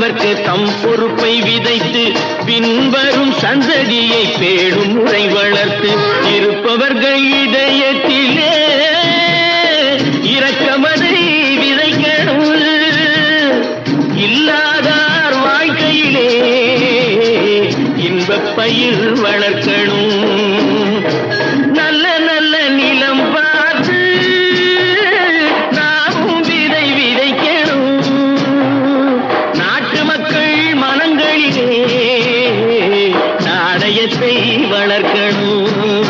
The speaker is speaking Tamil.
விதைத்தவர்க்கு தம் பொறுப்பை விதைத்து பின்வரும் சந்ததியை பேடும் முறை வளர்த்து இருப்பவர்கள் இதயத்திலே இரக்கமதை விதைக்கணும் இல்லாதார் வாழ்க்கையிலே இன்பப் பயிர் வளர்க்கணும். வளர்க்கணும்.